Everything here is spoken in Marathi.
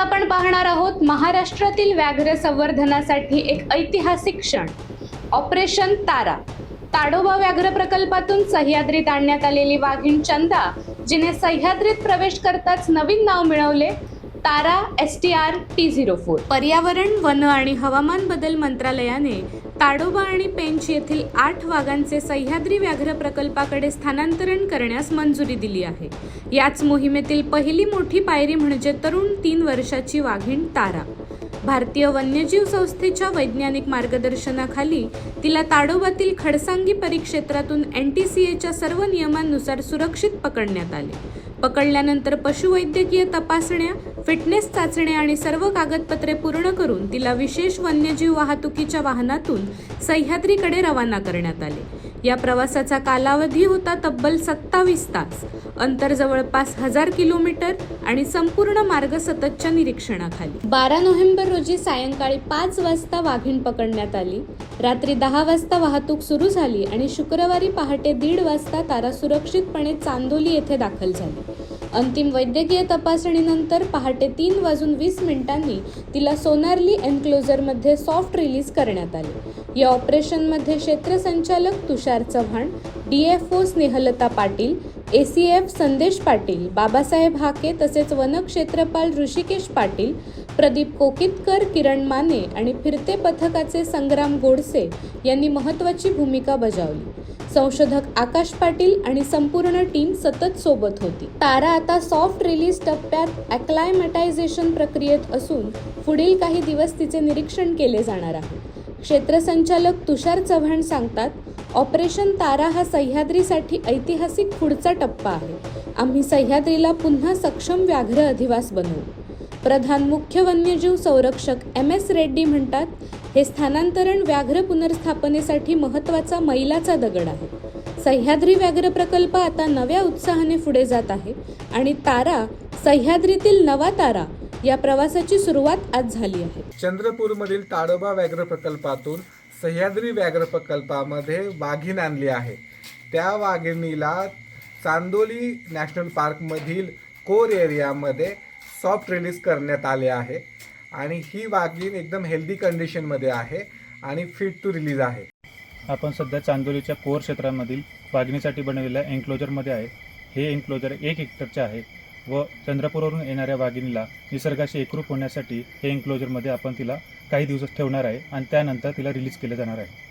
आपण पाहणार आहोत महाराष्ट्रातील व्याघ्र संवर्धनासाठी एक ऐतिहासिक क्षण. ऑपरेशन तारा. ताडोबा व्याघ्र प्रकल्पातून सह्याद्रीत आणण्यात आलेली वाघीण चंदा जिने सह्याद्रीत प्रवेश करताच नवीन नाव मिळवले Tara S T R T zero four पर्यावरण वन आणि हवामान बदल मंत्रालयाने ताडोबा आणि पेंच येथील आठ वाघांचे सह्याद्री व्याघ्र प्रकल्पाकडे स्थानांतरण करण्यास मंजुरी दिली आहे. याच मोहिमेतील पहिली मोठी पायरी म्हणजे तरुण तीन वर्षाची वाघीण तारा. भारतीय वन्यजीव संस्थेच्या वैज्ञानिक मार्गदर्शनाखाली तिला ताडोबातील खडसांगी परिक्षेत्रातून एन टी सी एच्या सर्व नियमांनुसार सुरक्षित पकडण्यात आले. पकडल्यानंतर पशुवैद्यकीय तपासण्या फिटनेस चाचण्या आणि सर्व कागदपत्रे पूर्ण करून तिला विशेष वन्यजीव वाहतुकीच्या वाहनातून सह्याद्रीकडे रवाना करण्यात आले. या प्रवासाचा कालावधी होता तब्बल सत्तावीस तास. अंतर जवळपास हजार किलोमीटर आणि संपूर्ण मार्ग सततच्या निरीक्षणाखाली. बारा नोव्हेंबर रोजी सायंकाळी पाच वाजता वाघीण पकडण्यात आली. रात्री दहा वाजता वाहतूक सुरू झाली आणि शुक्रवारी पहाटे दीड वाजता तारा सुरक्षितपणे चांदोली येथे दाखल झाली. अंतिम वैद्यकीय तपासणीनंतर पहाटे तीन वाजून वीस मिनिटांनी तिला सोनारली एन्क्लोजरमध्ये सॉफ्ट रिलीज करण्यात आले. या ऑपरेशनमध्ये क्षेत्रसंचालक Tushar Chavan D F O Snehalata Patil A C F Sandesh Patil Babasaheb Hake तसेच वनक्षेत्रपाल ऋषिकेश पाटील प्रदीप कोकितकर किरण माने आणि फिरते पथकाचे संग्राम गोडसे यांनी महत्त्वाची भूमिका बजावली. संशोधक आकाश पाटील आणि संपूर्ण टीम सतत सोबत होती. तारा आता सॉफ्ट रिलीज टप्प्यात अक्लायमॅटायझेशन प्रक्रियेत असून पुढील काही दिवस तिचे निरीक्षण केले जाणार आहे. क्षेत्रसंचालक तुषार चव्हाण सांगतात ऑपरेशन तारा हा सह्याद्रीसाठी ऐतिहासिक पुढचा टप्पा आहे. आम्ही सह्याद्रीला पुन्हा सक्षम व्याघ्र अधिवास बनवू. प्रधान मुख्य वन्यजीव संरक्षक एम एस रेड्डी म्हणतात हे स्थानांतरण व्याघ्र पुनर्स्थापनेसाठी महत्त्वाचा मैलाचा दगड आहे. सह्याद्री व्याघ्र प्रकल्प आता नव्या उत्साहाने पुढे जात आहे आणि तारा सह्याद्रीतील नवा तारा या प्रवासाची सुरुवात आज झाली आहे. चंद्रपूरमधील ताडोबा व्याघ्र प्रकल्पातून सह्याद्री व्याघ्र प्रकल्पामध्ये वाघीण आणली आहे. त्या वाघिणीला चांदोली नॅशनल पार्कमधील कोर एरियामध्ये सॉफ्ट रिलीज करण्यात आले आहे. आणि ही वाघीण एकदम हेल्दी कंडिशनमध्ये आहे आणि फिट टू रिलीज आहे. आपण सध्या चांदोलीच्या कोर क्षेत्रामधील वाघिणीसाठी बनवलेल्या एन्क्लोजरमध्ये आहे. हे एन्क्लोजर एक हेक्टरचे आहे व चंद्रपूरवरून येणाऱ्या वाघिणीला निसर्गाशी एकरूप होण्यासाठी हे एन्क्लोजरमध्ये आपण तिला काही दिवस ठेवणार आहे आणि त्यानंतर तिला रिलीज केलं जाणार आहे.